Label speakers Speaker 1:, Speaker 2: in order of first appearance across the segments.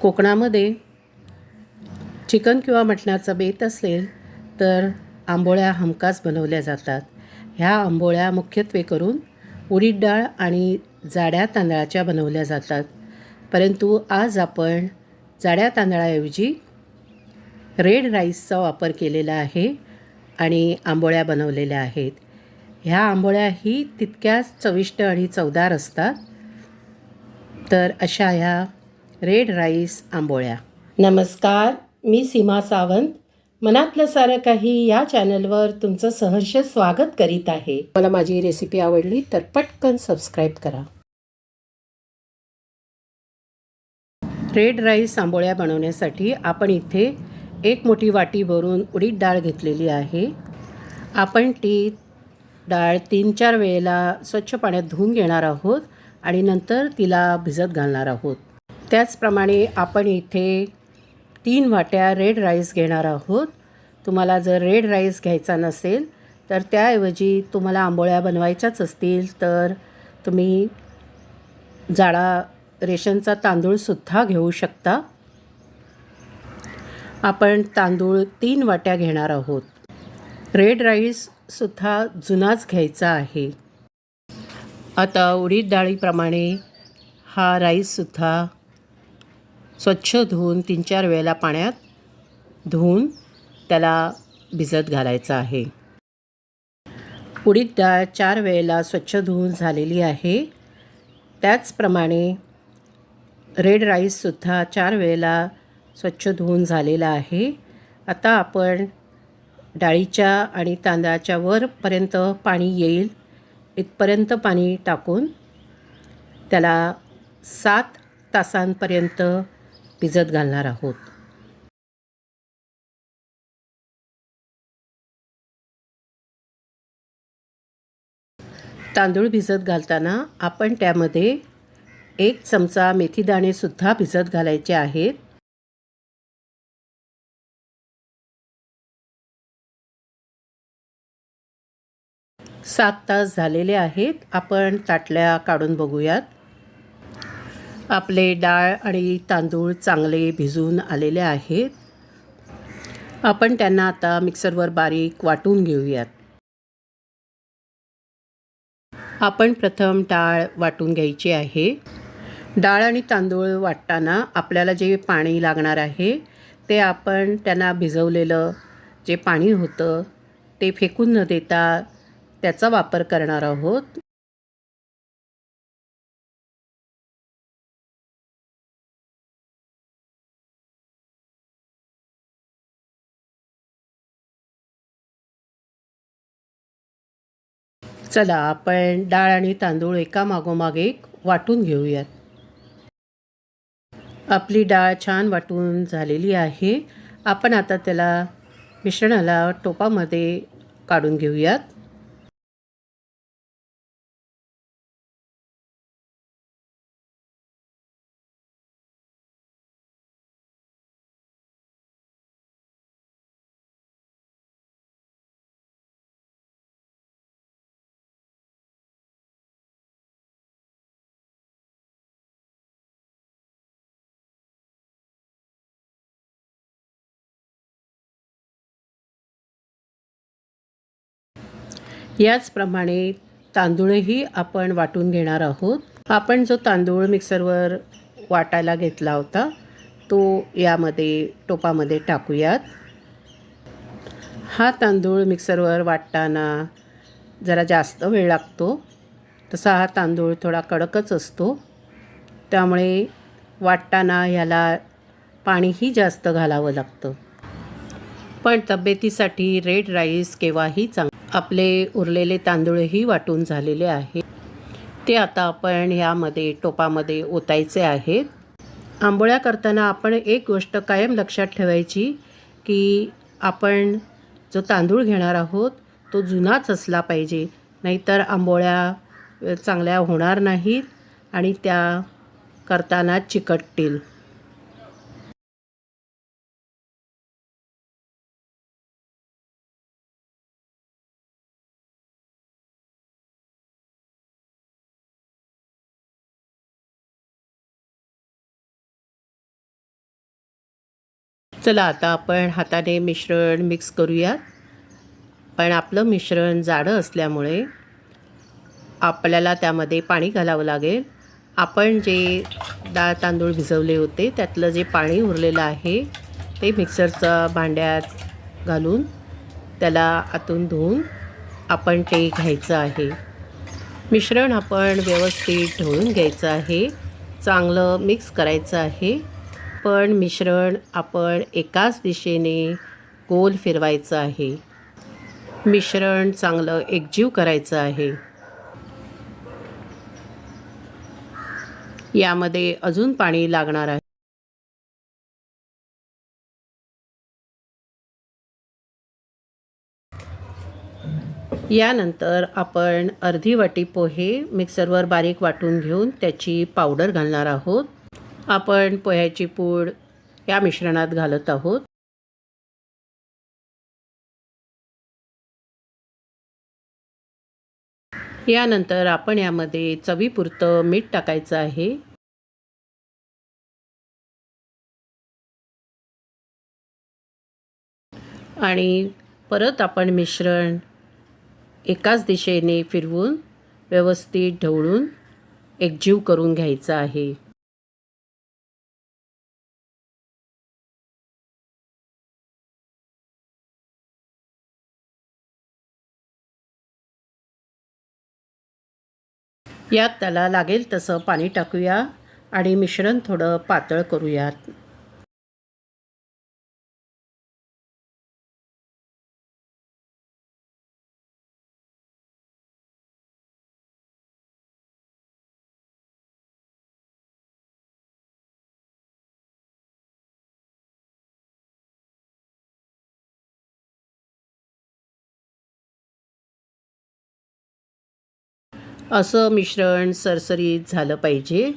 Speaker 1: कोकणामध्ये चिकन किंवा मटणाचा बेत असेल तर आंबोळ्या हमखास बनवल्या जातात. ह्या आंबोळ्या मुख्यत्वे करून उडीद डाळ आणि जाड्या तांदळाच्या बनवल्या जातात. परंतु आज आपण जाड्या तांदळाऐवजी रेड राईसचा वापर केलेला आहे आणि आंबोळ्या बनवलेल्या आहेत. ह्या आंबोळ्याही तितक्याच चविष्ट आणि चवदार असतात. तर अशा ह्या रेड राईस आंबोळ्या. नमस्कार मी सीमा सावंत. मनातलं सारं काही या चॅनलवर तुमचं सहर्ष स्वागत करीत आहे. मला माझी रेसिपी आवडली तर पटकन सबस्क्राईब करा. रेड राईस आंबोळ्या बनवण्यासाठी आपण इथे एक मोठी वाटी भरून उडीद डाळ घेतलेली आहे. आपण ती डाळ तीन चार वेळेला स्वच्छ पाण्यात धुवून घेणार आहोत आणि नंतर तिला भिजत घालणार आहोत. त्याचप्रमाणे आपण इथे तीन वाट्या रेड राईस घेणार आहोत. तुम्हाला जर रेड राईस घ्यायचा नसेल तर त्याऐवजी तुम्हाला आंबोळ्या बनवायच्याच असतील तर तुम्ही जाडा रेशनचा तांदूळसुद्धा घेऊ शकता. आपण तांदूळ तीन वाट्या घेणार आहोत. रेड राईससुद्धा जुनाच घ्यायचा आहे. आता उडीद डाळीप्रमाणे हा राईससुद्धा स्वच्छ धुवून तीन चार वेळेला पाण्यात धुवून त्याला भिजत घालायचं आहे. उडीद डाळ चार वेळेला स्वच्छ धुवून झालेली आहे. त्याचप्रमाणे रेड राईससुद्धा चार वेळेला स्वच्छ धुवून झालेला आहे. आता आपण डाळीच्या आणि तांदळाच्या वरपर्यंत पाणी येईल. इथपर्यंत पाणी टाकून त्याला सात तासांपर्यंत भिजत घालणार आहोत. तांदूळ भिजत घालताना आपण त्यामध्ये एक चमचा मेथीदाणेसुद्धा भिजत घालायचे आहेत. सात तास झालेले आहेत. आपण ताटल्या काढून बघूयात. आपले डाळ आणि तांदूळ चांगले भिजून आलेले आहेत. आपण त्यांना आता मिक्सरवर बारीक वाटून घेऊयात. आपण प्रथम डाळ वाटून घ्यायची आहे. डाळ आणि तांदूळ वाटताना आपल्याला जे पाणी लागणार आहे ते आपण त्यांना भिजवलेलं जे पाणी होतं ते फेकून न देता त्याचा वापर करणार आहोत. चला आपण डाळ आणि तांदूळ एका मागोमाग एक वाटून घेऊयात. आपली डाळ छान वाटून झालेली आहे. आपण आता त्याला मिश्रणाला टोपामध्ये काढून घेऊयात. याचप्रमाणे तांदूळही आपण वाटून घेणार आहोत. आपण जो तांदूळ मिक्सरवर वाटायला घेतला होता तो यामध्ये टोपामध्ये टाकूयात. हा तांदूळ मिक्सरवर वाटताना जरा जास्त वेळ लागतो. तसा हा तांदूळ थोडा कडकच असतो. त्यामुळे वाटताना ह्याला पाणीही जास्त घालावं लागतं. पण तब्येतीसाठी रेड राईस केव्हाही चांग आपले उरलेले तांदूळही वाटून झालेले आहेत. ते आता आपण ह्यामध्ये टोपामध्ये ओतायचे आहेत. आंबोळ्या करताना आपण एक गोष्ट कायम लक्षात ठेवायची की आपण जो तांदूळ घेणार आहोत तो जुनाच असला पाहिजे. नाहीतर आंबोळ्या चांगल्या होणार नाहीत आणि त्या करताना चिकटतील. चला आता आपण हाताने मिश्रण मिक्स करूयात पण आपलं मिश्रण जाडं असल्यामुळे आपल्याला त्यामध्ये पाणी घालावं लागेल. आपण जे डाळ तांदूळ भिजवले होते त्यातलं जे पाणी उरलेलं आहे ते मिक्सरच्या भांड्यात घालून त्याला आतून धुवून आपण ते घ्यायचं आहे. मिश्रण आपण व्यवस्थित ढवळून घ्यायचं आहे. चांगलं मिक्स करायचं आहे. पण मिश्रण आपण एकाच दिशेने गोल फिरवायचं आहे. मिश्रण चांगलं एकजीव करायचं आहे. यामध्ये अजून पाणी लागणार आहे. यानंतर आपण अर्धी वाटी पोहे मिक्सरवर बारीक वाटून घेऊन त्याची पावडर घालणार आहोत. आपण पोह्याची पूड या मिश्रणात घालत आहोत. यानंतर आपण यामध्ये चवीपुरतं मीठ टाकायचं आहे. आणि परत आपण मिश्रण एकाच दिशेने फिरवून व्यवस्थित ढवळून एकजीव करून घ्यायचं आहे. यात त्याला लागेल तसं पाणी टाकूया आणि मिश्रण थोडं पातळ करूयात. असं मिश्रण सरसरीत झालं पाहिजे.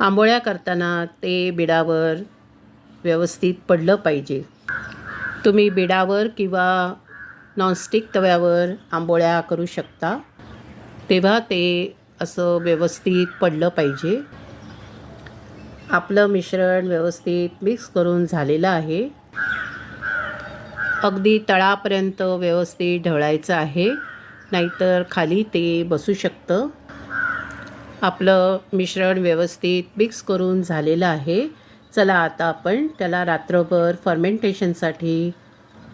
Speaker 1: आंबोळ्या करताना ते बिडावर व्यवस्थित पडलं पाहिजे. तुम्ही बिडावर किंवा नॉनस्टिक तव्यावर आंबोळ्या करू शकता. तेव्हा ते असं व्यवस्थित पडलं पाहिजे. आपलं मिश्रण व्यवस्थित मिक्स करून झालेलं आहे. अगदी तळापर्यंत व्यवस्थित ढवळायचं आहे. नाहीतर खाली ते बसू शकतं. आपलं मिश्रण व्यवस्थित मिक्स करून झालेलं आहे. चला आता आपण त्याला रात्रभर फर्मेंटेशनसाठी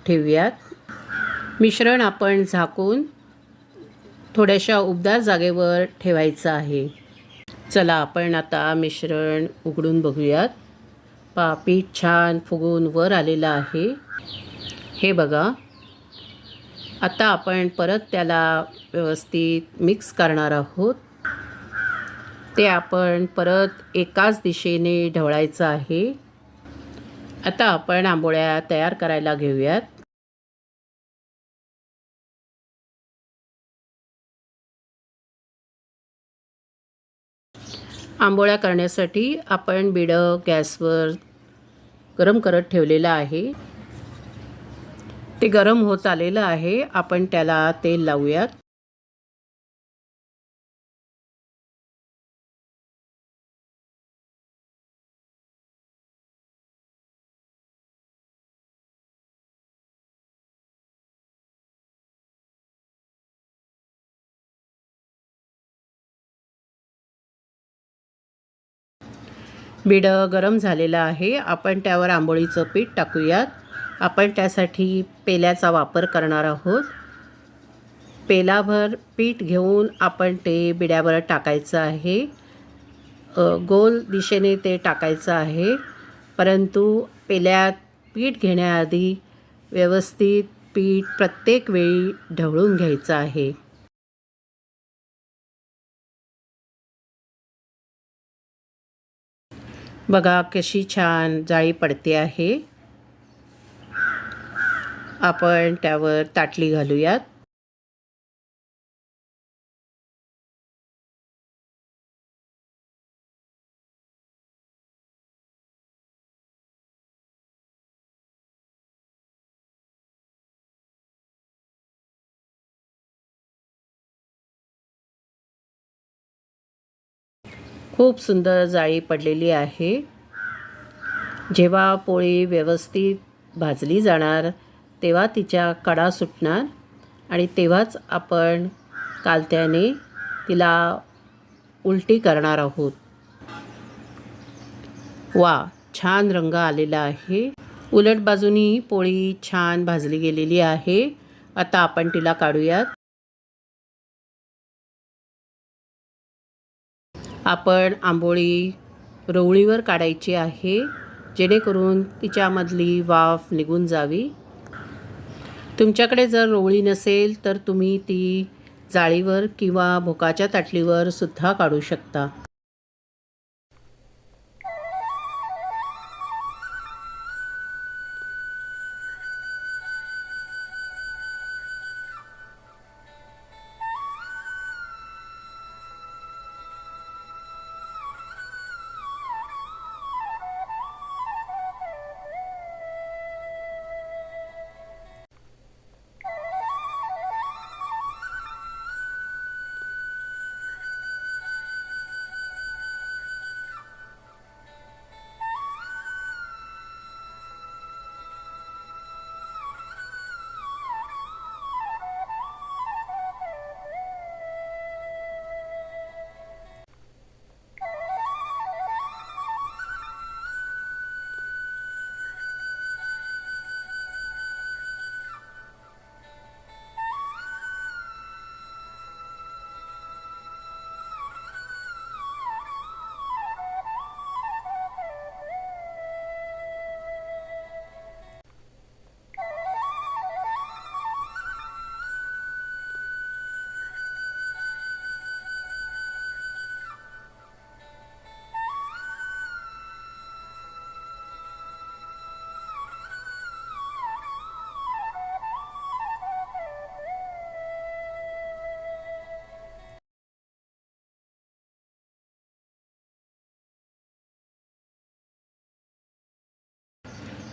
Speaker 1: ठेवूयात. मिश्रण आपण झाकून थोड्याशा उबदार जागेवर ठेवायचं आहे. चला आपण आता मिश्रण उघडून बघूयात. पा पीठ छान फुगून वर आलेलं आहे. हे बघा. आता आपण परत त्याला व्यवस्थित मिक्स करणार आहोत. ते आपण परत एकाच दिशेने ढवळायचं आहे. आता आपण आंबोळ्या तयार करायला घेऊयात. आंबोळ्या करण्यासाठी आपण बिडं गॅसवर गरम करत ठेवलेलं आहे. ते गरम होत आलेलं आहे. आपण त्याला तेल लावूयात. बिडं गरम झालेलं आहे. आपण त्यावर आंबोळीचं पीठ टाकूयात. आपण त्यासाठी पेल्याचा वापर करणार आहोत. पेलाभर पीठ घेऊन आपण ते बिड्यावर टाकायचं आहे. गोल दिशेने ते टाकायचं आहे. परंतु पेल्यात पीठ घेण्याआधी व्यवस्थित पीठ प्रत्येक वेळी ढवळून घ्यायचं आहे. बघा कशी छान जाळी पडते आहे. आपण त्यावर ताटली घालूयात. खूप सुंदर जाळी पडलेली आहे. जेव्हा पोळी व्यवस्थित भाजली जाणार तेव्हा तिच्या कडा सुटणार आणि तेव्हाच आपण कालत्याने तिला उलटी करणार आहोत. वा छान रंग आलेला आहे. उलट बाजूनी पोळी छान भाजली गेलेली आहे. आता आपण तिला काढूयात. आपण आंबोळी रोवळीवर काढायची आहे जेणेकरून तिच्यामधली वाफ निघून जावी. तुमच्याकडे जर रोवळी नसेल तर तुम्ही ती जाळीवर किंवा भोकाच्या ताटलीवर सुद्धा काढू शकता.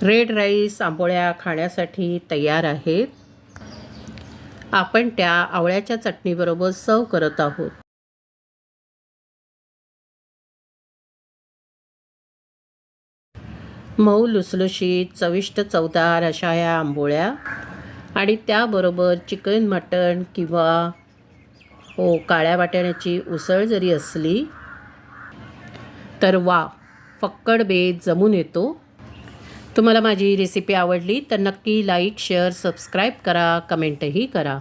Speaker 1: रेड राईस आंबोळ्या खाण्यासाठी तयार आहेत आपण त्या आवळ्याच्या चटणीबरोबर सर्व करत आहोत. मऊ लुसलुशीत चविष्ट चवदार अशा या आंबोळ्या आणि त्याबरोबर चिकन मटण किंवा हो काळ्या वाटाण्याची उसळ जरी असली तर वा फक्कड बेत जमून येतो. तुम्हाला माझी रेसिपी आवडली तर नक्की लाईक शेअर सबस्क्राईब करा कमेंटही करा.